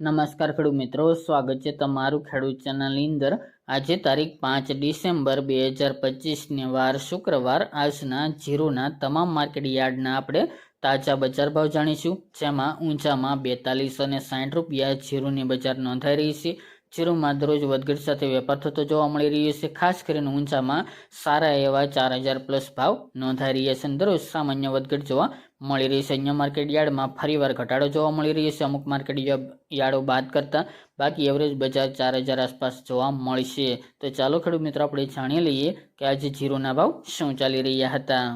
નમસ્કાર ખેડૂત મિત્રો, સ્વાગત છે તમારું ખેડૂત ચેનલની અંદર. આજે તારીખ પાંચ ડિસેમ્બર બે હજાર પચીસને વાર શુક્રવાર. આજના જીરોના તમામ માર્કેટ યાર્ડના આપણે તાજા બજાર ભાવ જાણીશું, જેમાં ઊંચામાં બેતાલીસો ને સાઠ રૂપિયા જીરોની બજાર નોંધાઈ રહી છે. જીરુમાં દરરોજ વધઘટ સાથે વેપાર થતો જોવા મળી રહ્યો છે. ખાસ કરીને ઊંચામાં સારા એવા ચાર હજાર પ્લસ ભાવ નોંધાઈ રહ્યા છે દરરોજ સામાન્ય વધઘટ જોવા મળી રહી છે. અન્ય માર્કેટ યાર્ડમાં ફરીવાર ઘટાડો જોવા મળી રહ્યો છે. અમુક માર્કેટ યાર્ડો બાદ કરતા બાકી એવરેજ બજાર ચાર હજાર આસપાસ જોવા મળશે. તો ચાલો ખેડૂત મિત્રો, આપણે જાણી લઈએ કે આજે જીરોના ભાવ શું ચાલી રહ્યા હતા.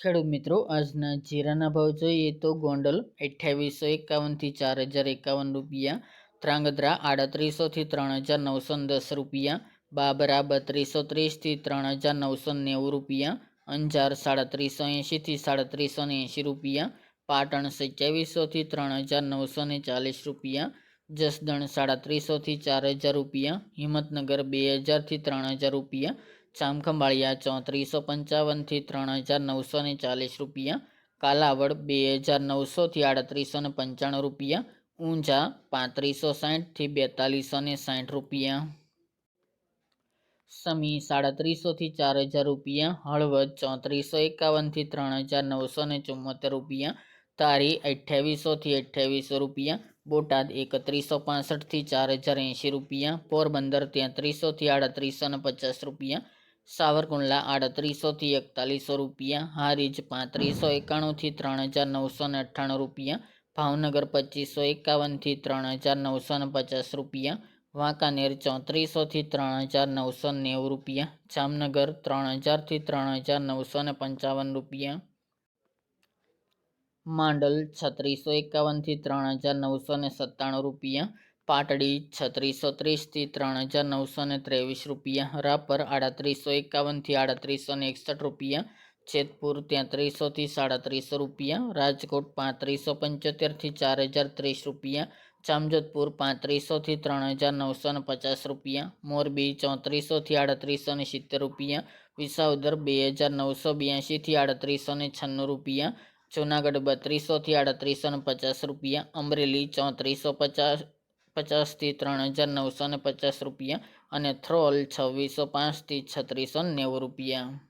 ખેડૂત મિત્રો, આજના જીરાના ભાવ જોઈએ તો ગોંડલ અઠ્યાવીસો એકાવનથી ચાર હજાર એકાવન રૂપિયા ત્રાંગધ્રા આડત્રીસોથી ત્રણ હજાર નવસો દસ રૂપિયા, બાબરા બત્રીસો ત્રીસથી ત્રણ હજાર નવસો નેવું રૂપિયા, અંજાર સાડત્રીસો એંશીથી સાડત્રીસો ને એંશી રૂપિયા, પાટણ સત્યાવીસોથી ત્રણ હજાર નવસો ને ચાલીસ રૂપિયા, જસદણ સાડત્રીસોથી ચાર હજાર રૂપિયા, હિંમતનગર બે હજારથી ત્રણ હજાર રૂપિયા જામખંભાળિયા ચોત્રીસો પંચાવનથી ત્રણ હજાર નવસો ને ચાલીસ રૂપિયા, કાલાવડ બે હજાર નવસોથી આડત્રીસો ને પંચાણું રૂપિયા, ઊંઝા પાંત્રીસો સાઠથી બેતાલીસો ને સાઠ રૂપિયા. સમી સાડત્રીસોથી ચાર હજાર રૂપિયા, હળવદ ચોત્રીસો એકાવનથી ત્રણ હજાર નવસો ને ચુમ્મોતેર રૂપિયા, તારી અઠ્યાવીસોથી અઠ્યાવીસો રૂપિયા, બોટાદ એકત્રીસો પાસઠથી ચાર હજાર એંશી રૂપિયા, પોરબંદર તેત્રીસોથી આડત્રીસો ને પચાસ રૂપિયા સાવરકુંડલા આડત્રીસોથી એકતાલીસો રૂપિયા, હારીજ પાંત્રીસો એકાણુંથી ત્રણ હજાર નવસો ને અઠ્ઠાણું રૂપિયા, ભાવનગર પચીસો એકાવનથી ત્રણ હજાર નવસો ને પચાસ રૂપિયા, વાંકાનેર ચોત્રીસોથી ત્રણ હજાર નવસો નેવું રૂપિયા, જામનગર ત્રણ હજારથી ત્રણ હજાર નવસો ને પંચાવન રૂપિયા, માંડલ છત્રીસો એકાવનથી ત્રણ હજાર નવસો ને સત્તાણું રૂપિયા પાટડી છત્રીસો ત્રીસથી ત્રણ હજાર નવસો ને ત્રેવીસ રૂપિયા. રાપર આડત્રીસો એકાવનથી આડત્રીસો ને એકસઠ રૂપિયા. જેતપુર ત્યાંત્રીસોથી સાડત્રીસો રૂપિયા. રાજકોટ પાંત્રીસો પંચોતેરથી ચાર હજાર ત્રીસ રૂપિયા. જામજોધપુર પાંત્રીસોથી ત્રણ હજાર નવસો ને પચાસ રૂપિયા. મોરબી ચોત્રીસોથી આડત્રીસો ને સિત્તેર રૂપિયા. વિસાવદર બે હજાર નવસો બ્યાસીથી આડત્રીસો ને છન્નું રૂપિયા. જૂનાગઢ બત્રીસોથી આડત્રીસો ને પચાસ રૂપિયા. અમરેલી ચોત્રીસો પચાસ પચાસથી ત્રણ હજાર નવસો ને પચાસ રૂપિયા અને થ્રોલ છવ્વીસો પાંચથી છત્રીસો નેવું રૂપિયા.